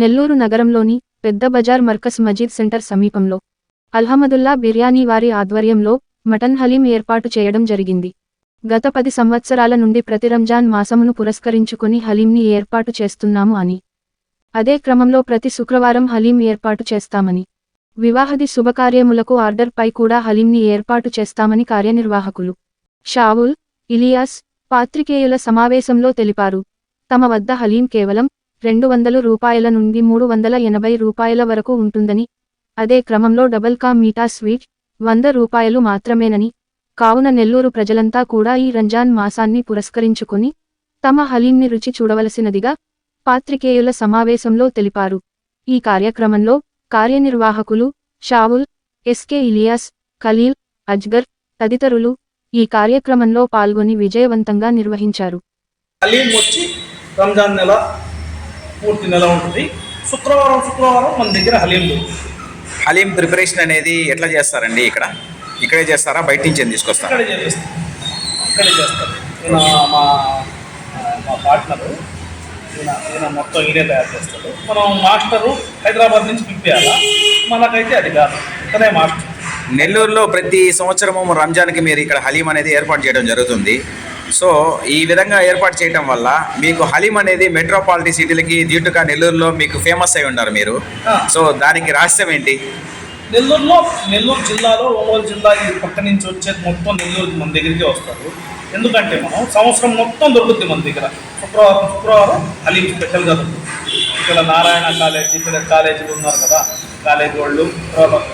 నెల్లూరు నగరంలోని పెద్ద బజార్ మర్కస్ మజీద్ సెంటర్ సమీపంలో అల్హమదుల్లా బిర్యానీ వారి ఆధ్వర్యంలో మటన్ హలీం ఏర్పాటు చేయడం జరిగింది. గత పది సంవత్సరాల నుండి ప్రతి రంజాన్ మాసమును పురస్కరించుకుని హలీంని ఏర్పాటు చేస్తున్నాము అని. అదే క్రమంలో ప్రతి శుక్రవారం హలీం ఏర్పాటు చేస్తామని. వివాహది శుభకార్యములకు ఆర్డర్ పై కూడా హలీంని ఏర్పాటు చేస్తామని కార్యనిర్వాహకులు షావుల్ ఇలియాస్ పాత్రికేయుల సమావేశంలో తెలిపారు. తమ వద్ద హలీం కేవలం రెండు వందల రూపాయల నుండి మూడు వందల ఎనభై రూపాయల వరకు ఉంటుందని అదే క్రమంలో డబల్ కా మీఠా స్వీట్ వంద రూపాయలు మాత్రమేనని కావున నెల్లూరు ప్రజలంతా కూడా ఈ రంజాన్ మాసాన్ని పురస్కరించుకుని తమ హలీంని రుచి చూడవలసినదిగా పాత్రికేయుల సమావేశంలో తెలిపారు. ఈ కార్యక్రమంలో కార్యనిర్వాహకులు షావుల్ ఎస్కే ఇలియాస్ ఖలీల్ అజ్గర్ తదితరులు ఈ కార్యక్రమంలో పాల్గొని విజయవంతంగా నిర్వహించారు. రంజాన్ నెల పూర్తి నెల ఉంటుంది. శుక్రవారం శుక్రవారం మన దగ్గర హలీం దొరుకుతుంది హలీం ప్రిపరేషన్ అనేది ఎట్లా చేస్తారండి ఇక్కడ? ఇక్కడే చేస్తారా? బయట నుంచి తీసుకొస్తారా? ఇక్కడే చేస్తారు ఈయన మా మా పార్ట్నరు. ఈయన ఈయన మొత్తం ఈయనే తయారు చేస్తాడు. మనం మాస్టరు హైదరాబాద్ నుంచి పిలిపేయాలా మనకైతే అది కాదు. ఇతనే మాస్టర్. నెల్లూరులో ప్రతి సంవత్సరము రంజాన్కి మీరు ఇక్కడ హలీం అనేది ఏర్పాటు చేయడం జరుగుతుంది. సో ఈ విధంగా ఏర్పాటు చేయడం వల్ల మీకు హలీం అనేది మెట్రోపాలిటీ సిటీలకి దీటుగా నెల్లూరులో మీకు ఫేమస్ అయి ఉన్నారు మీరు. సో దానికి రహస్యం ఏంటి? నెల్లూరులో నెల్లూరు జిల్లాలో ఒంగోలు జిల్లా ఈ పక్క నుంచి వచ్చేది మొత్తం నెల్లూరు మన దగ్గరికి వస్తారు. ఎందుకంటే మనం సంవత్సరం మొత్తం దొరుకుతుంది మన దగ్గర. శుక్రవారం శుక్రవారం హలీం స్పెషల్గా దొరుకుతుంది. ఇక్కడ నారాయణ కాలేజీ ఇక్కడ కాలేజీలు ఉన్నారు కదా కాలేజీ వాళ్ళు.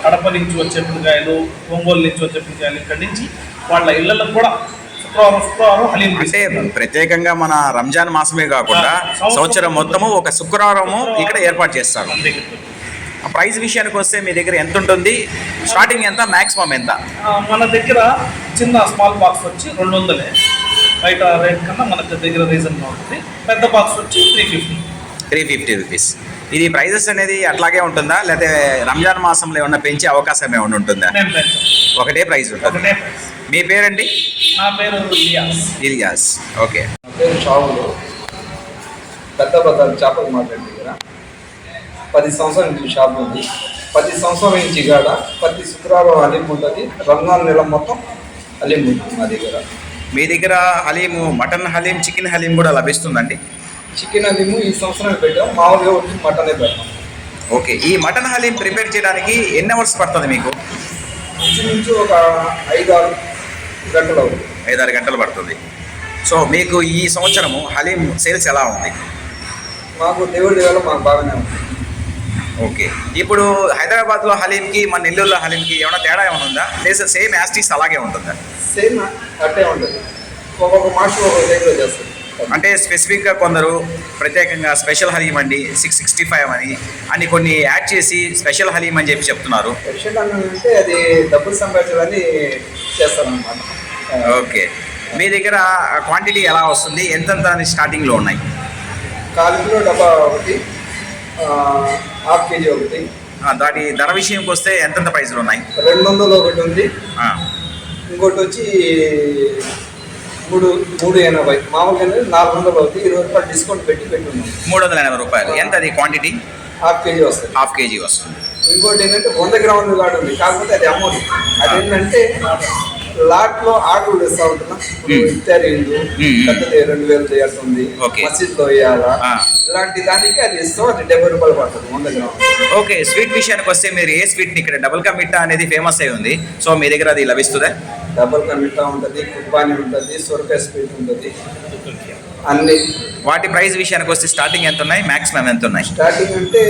కడప నుంచి వచ్చే పిల్లకాయలు ఒంగోలు నుంచి వచ్చే పిల్లకాయలు ఇక్కడి నుంచి వాళ్ళ ఇళ్ళలకు కూడా శుక్రవారం శుక్రవారం హలీం అంటే. ప్రత్యేకంగా మన రంజాన్ మాసమే కాకుండా సంవత్సరం మొత్తము ఒక శుక్రవారము ఇక్కడ ఏర్పాటు చేస్తారు. ప్రైస్ విషయానికి వస్తే మీ దగ్గర ఎంత ఉంటుంది? స్టార్టింగ్ ఎంత? మాక్సిమం ఎంత? మన దగ్గర చిన్న స్మాల్ బాక్స్ వచ్చి రెండు వందలే. బయట రేట్ కన్నా మన దగ్గర రీజన్గా ఉంటుంది. పెద్ద బాక్స్ వచ్చి three fifty three fifty rupees ఇది ప్రైజెస్ అనేది అట్లాగే ఉంటుందా? లేకపోతే రంజాన్ మాసంలో ఏమన్నా పెంచే అవకాశం ఏమన్నా ఉంటుందా? ఒకటే ప్రైస్ ఉంటుంది. మీ పేరండి? నా పేరు ఇలియాస్. ఇలియాస్. ఓకే. నా పేరు షావులు పెద్ద బజార్ చేపల మార్కెట్ దగ్గర. పది సంవత్సరాల నుంచి షాప్ ఉంది. పది సంవత్సరాల నుంచి కాడ ప్రతి శుక్రవారం అలీం ఉంటుంది. రంజాన్ నెల మొత్తం అలీం ఉంటుంది మా దగ్గర. మీ దగ్గర హలీము మటన్ హలీం చికెన్ హలీం కూడా లభిస్తుందండి? చికెన్ అలీము ఈ సంవత్సరం పెట్టాం. మామూలుగా వచ్చి మటనే పెట్టాం. ఓకే. ఈ మటన్ హలీం ప్రిపేర్ చేయడానికి ఎన్ని అవర్స్ పడుతుంది మీకు? ఇంచుమించు ఒక ఐదు ఆరు గంటలు ఐదారు గంటలు పడుతుంది. సో మీకు ఈ సంవత్సరము హలీం సేల్స్ ఎలా ఉంది? మాకు దేవుడి వల్ల మాకు బాగానే ఉంది. ఓకే. ఇప్పుడు హైదరాబాద్లో హలీంకి మన నెల్లూరులో హలీంకి ఏమైనా తేడా ఏమైనా ఉందా? లేదా సేమ్ యాస్టీస్ అలాగే ఉంటుందా? సేమ్ అట్టే ఉంటుంది. ఒక్కొక్క మాస్టర్ ఒక్కొక్క దగ్గర చేస్తుంది. అంటే స్పెసిఫిక్గా కొందరు ప్రత్యేకంగా స్పెషల్ హలీం అండి సిక్స్ సిక్స్టీ ఫైవ్ అని అని కొన్ని యాడ్ చేసి స్పెషల్ హలీం అని చెప్పి చెప్తున్నారు. యక్షగానం అంటే అది డబ్బులు సంపాదించాలని చేస్తారనమాట ఓకే. మీ దగ్గర క్వాంటిటీ ఎలా వస్తుంది? ఎంతెంత అని స్టార్టింగ్లో ఉన్నాయి? కాలు కిలో డబ్బా ఒకటి హాఫ్ కేజీ ఒకటి. దాని ధర విషయంకి వస్తే ఎంతెంత ప్రైస్లు ఉన్నాయి? రెండు వందలు ఒకటి ఉంది. ఇంకోటి వచ్చి మూడు మూడు ఎనభై. మామూలుగా నాలుగు వందలు అవుతుంది ఇరవై రూపాయలు డిస్కౌంట్ పెట్టి పెట్టున్నాం మూడు వందల ఎనభై రూపాయలు. ఎంత అది క్వాంటిటీ? హాఫ్ కేజీ వస్తుంది. హాఫ్ కేజీ వస్తుంది. ఇంకోటి ఏంటంటే వంద గ్రాములు కాడు ఉంది. కాకపోతే అది అమౌంట్. అదేంటంటే లాట్లో ఆర్డర్ ఇస్తా ఉంటున్నా. ఇప్పుడు మ్మ్. ఇత్యారింగు మ్మ్. పెద్దది రెండు వేలు చేస్తుంది ఓకే. మసీద్లో వేయాలా. ఇలాంటి దానికి అది ఇస్తాం అది డెబ్బై రూపాయలు పడుతుంది వంద గ్రాములు. ఓకే స్వీట్ విషయానికి వస్తే మీరు ఏ స్వీట్ని ఇక్కడ డబుల్ కా మిట్టా అనేది ఫేమస్ అయి ఉంది? సో మీ దగ్గర అది లభిస్తుందా? డబల్ కా మిఠా ఉంటుంది కుప్పాని ఉంటుంది సొరకాయ స్వీట్ ఉంటుంది. అన్ని. వాటి ప్రైస్ విషయానికి వస్తే స్టార్టింగ్ ఎంత ఉన్నాయి మాక్సిమం ఎంత ఉన్నాయి స్టార్టింగ్ అంటే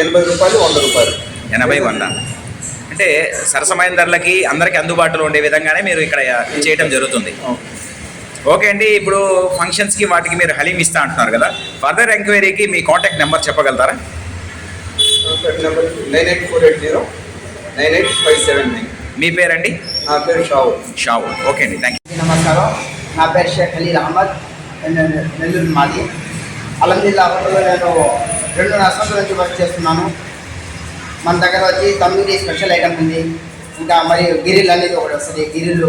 ఎనభై రూపాయలు వంద రూపాయలు. ఎనభై వంద. అంటే సరసమైన ధరలకి అందరికీ అందుబాటులో ఉండే విధంగానే మీరు ఇక్కడ చేయడం జరుగుతుంది. ఓకే అండి ఇప్పుడు ఫంక్షన్స్కి వాటికి మీరు హలీం ఇస్తా అంటున్నారు కదా. ఫర్దర్ ఎంక్వైరీకి మీ కాంటాక్ట్ నెంబర్ చెప్పగలుగుతారా? Number nine eight four eight zero nine eight five seven nine మీ పేరండి? నా పేరు షావు షావు ఓకే అండి థ్యాంక్ యూ నమస్కారం. నా పేరు షేక్ ఖలీల్ అహ్మద్. నేను నెల్లూరు మాది. అలందిల్లా హోటల్లో నేను రెండున్నర సంవత్సరాల నుంచి వర్క్ చేస్తున్నాను. మన దగ్గర వచ్చి తందూరి స్పెషల్ ఐటమ్ ఉంది. ఇంకా మరియు గిరిల్ అనేది ఒకటి వస్తుంది. Grill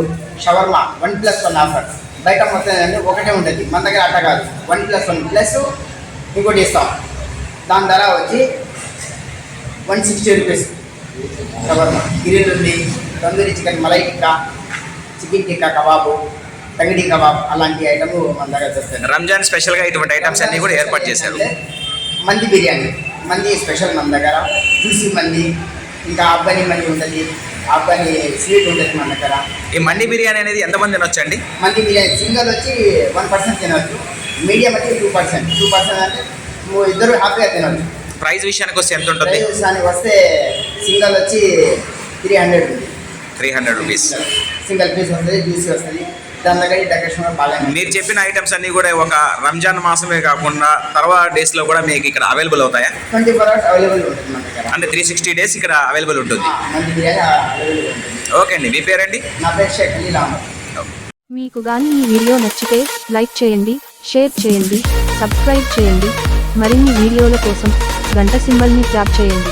shawarma one plus one offer. బయట మొత్తం ఏంటంటే ఒకటే ఉంటుంది. మన దగ్గర అట్ట కాదు. వన్ ప్లస్ వన్ ప్లస్ ఇంకోటి ఇస్తాం. దాని ధర వచ్చి one sixty rupees. Shawarma grill ఉంది. Tandoori chicken malai tikka chicken tikka kebab tangdi kebab అలాంటి ఐటమ్ మన దగ్గర దొరుకుతాయి. రంజాన్ స్పెషల్గా ఇటువంటి ఐటమ్స్ అన్ని కూడా ఏర్పాటు చేశారు. మంది బిర్యానీ. మంది స్పెషల్ మన దగ్గర. జ్యూసీ మంది ఇంకా ఆఫ్ఘనీ మంది ఉంటుంది. ఆఫ్ఘనీ స్వీట్ ఉంటుంది మన దగ్గర. ఈ మండి బిర్యానీ అనేది ఎంతమంది తినొచ్చండి? మంది బిర్యానీ సింగల్ వచ్చి వన్ పర్సెంట్ తినవచ్చు మీడియం వచ్చి టూ పర్సెంట్. టూ పర్సెంట్ అంటే ఇద్దరు హ్యాపీగా తినవచ్చు ప్రైస్ విషయానికి వస్తే ఎంత ఉంటుంది? ప్రైస్ విషయానికి వస్తే సింగల్ వచ్చి త్రీ హండ్రెడ్ ఉంది. Three hundred rupees single piece వస్తుంది జ్యూసీ వస్తుంది. దాని దగ్గర డెకరేషన్ కూడా బాగా మీరు చెప్పిన ఐటమ్స్ అన్ని కూడా ఒక రంజాన్ మాసమే కాకుండా తర్వాత డేస్లో కూడా మీకు ఇక్కడ అవైలబుల్ అవుతాయా? ట్వంటీ ఫోర్ అవర్స్ అవైలబుల్ ఉంటుంది మన దగ్గర. అంటే త్రీ సిక్స్టీ డేస్ ఇక్కడ అవైలబుల్ ఉంటుంది. ఆ, మంది బిర్యానీ అవైలబుల్ ఉంటుంది. ఓకే అండి మీ పేరండి? నా పేరు షేక్ అలీ రామర్ మీకు గాని ఈ వీడియో నచ్చితే లైక్ చేయండి షేర్ చేయండి సబ్స్క్రైబ్ చేయండి. మరిన్ని వీడియోల కోసం గంట సింబల్ని ట్యాప్ చేయండి.